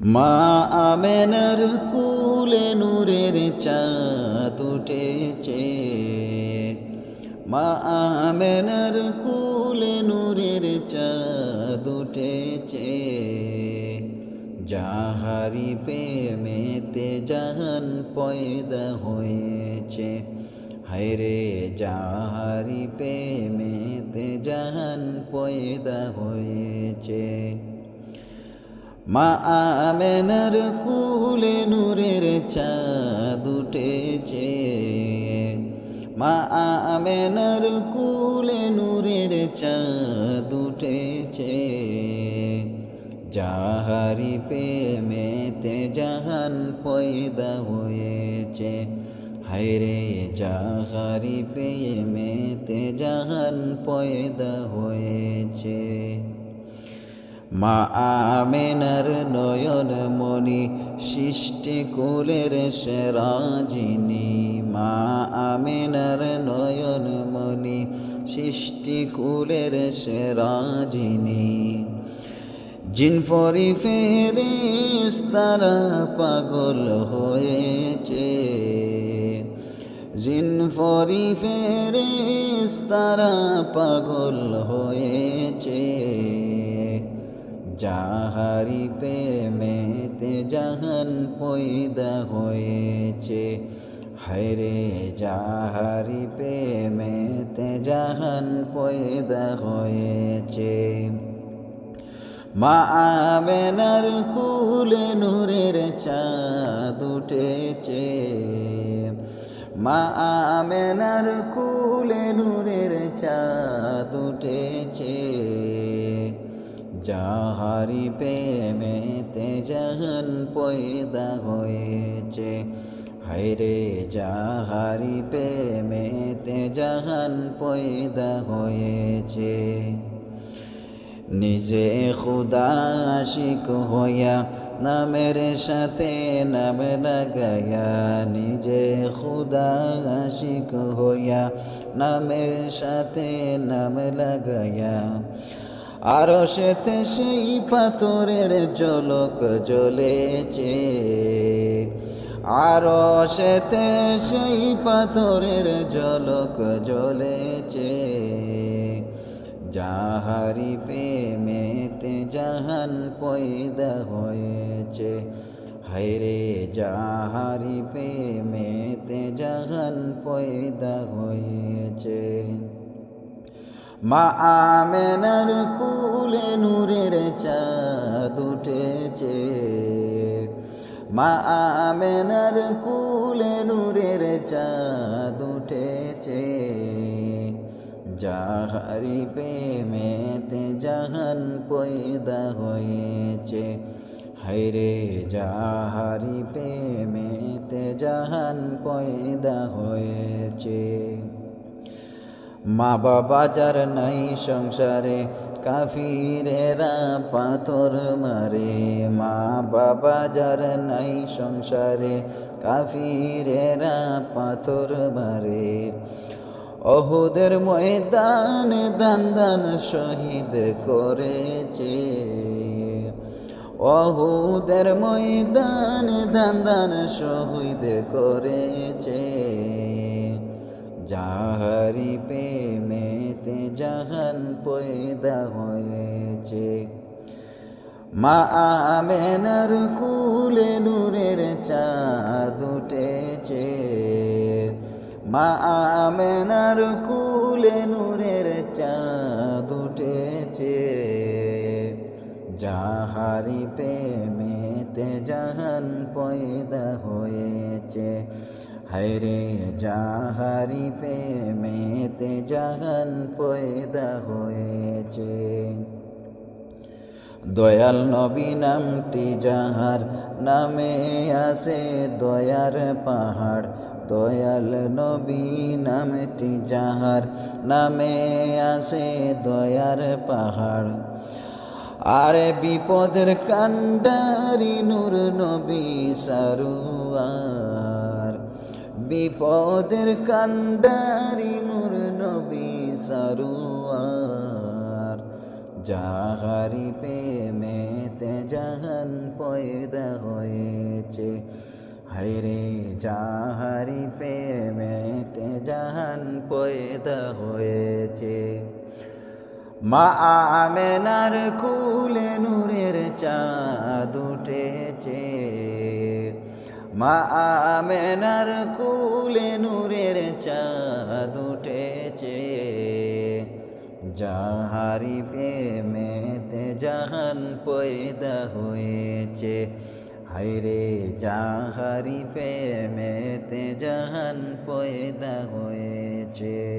মা আমেনার কুলে নূরের চাঁদ উঠেছে। মা আমেনার কুলে নূরের চাঁদ উঠেছে। যাহারি প্রেমেতে জাহান পয়দা হয়েছে, হায়রে যাহারি প্রেমেতে জাহান পয়দা হয়েছে। মা আমেনার কুলে নূরের চাঁদ উঠেছে। মা আমেনার কুলে নূরের চাঁদ উঠেছে। যাহারি প্রেমেতে জাহান পয়দা হয়েছে, হায়রে যাহারি প্রেমেতে জাহান পয়দা হয়েছে। মা আমেনার নয়ন মণি, সৃষ্টি কুলের সেরাজিনী মা আমেনার নয়ন মণি, সৃষ্টি কুলের সেরাজিনী জিন পরি ফেরিস তারা পাগল হয়েছে। জিন পরি ফেরিস তারা পাগল হয়েছে। যাহারি প্রেমেতে জাহান পয়দা হয়েছে। হায়রে যাহারি প্রেমেতে জাহান পয়দা হয়েছে। মা আমেনার কুলে নূরের চাঁদ উঠেছে। মা আমেনার কুলে নূরের চাঁদ উঠেছে। যাহারি প্রেমেতে জাহান পয়দা হয়েছে। হায়রে যাহারি প্রেমেতে জাহান পয়দা হয়েছে। নিজে খুদা আশিক হইয়া নামের সাথে নাম লাগায়া নিজে খুদা আশিক হইয়া নামের সাথে নাম লাগায়া আরও সেতে সেই পাথরের জলক জ্বলেছে। আরও সেতে সেই পাথরের জলক জ্বলেছে। যাহারি প্রেমেতে জাহান পয়দা হয়েছে, হায়রে যাহারি প্রেমেতে জাহান পয়দা হয়েছে। মা আমেনার কুলে নূরের চাঁদ উঠেছে। মা আমেনার কুলে নূরের চাঁদ উঠেছে। যাহারি প্রেমেতে জাহান পয়দা হয়েছে। হায়রে, যাহারি প্রেমেতে জাহান পয়দা হয়েছে। মা বাবা যার নাই সংসারে, কাফিরেরা পাথর মারে। মা বাবা যার নাই সংসারে, কাফিরেরা পাথর মারে। অহুদের ময়দান দান দান শহীদ করেছে। অহুদের ময়দান দান দান শহীদ করেছে। যাহারি প্রেমেতে জাহান পয়দা হয়েছে। মা আমেনার কুলে নূরের চাঁদ উঠেছে। মা আমেনার কুলে নূরের চাঁদ উঠেছে। যাহারি প্রেমেতে জাহান পয়দা হয়েছে। হায়রে যাহারি প্রেমেতে জাহান পয়দা হয়েছে দয়াল নবী নামটি যাহার নামে আসে দয়ার পাহাড় দয়াল নবী নামটি যাহার নামে আসে দয়ার পাহাড় আরে বিপদের কান্ডারি নূর নবী সারুয়ার বিপদের কান্ডারি নূর নবী সারুয়ার। যাহারি প্রেমেতে জাহান পয়দা হয়েছে হাইরে যাহারি প্রেমেতে জাহান পয়দা হয়েছে। মা আমেনার কুলে নূরের চাঁদ উঠেছে মা আমেনার কুলে নূরের চাঁদ উঠেছে। যাহারি প্রেমেতে জাহান পয়দা হয়েছে। হাইরে যাহারি প্রেমেতে জাহান পয়দা হয়েছে।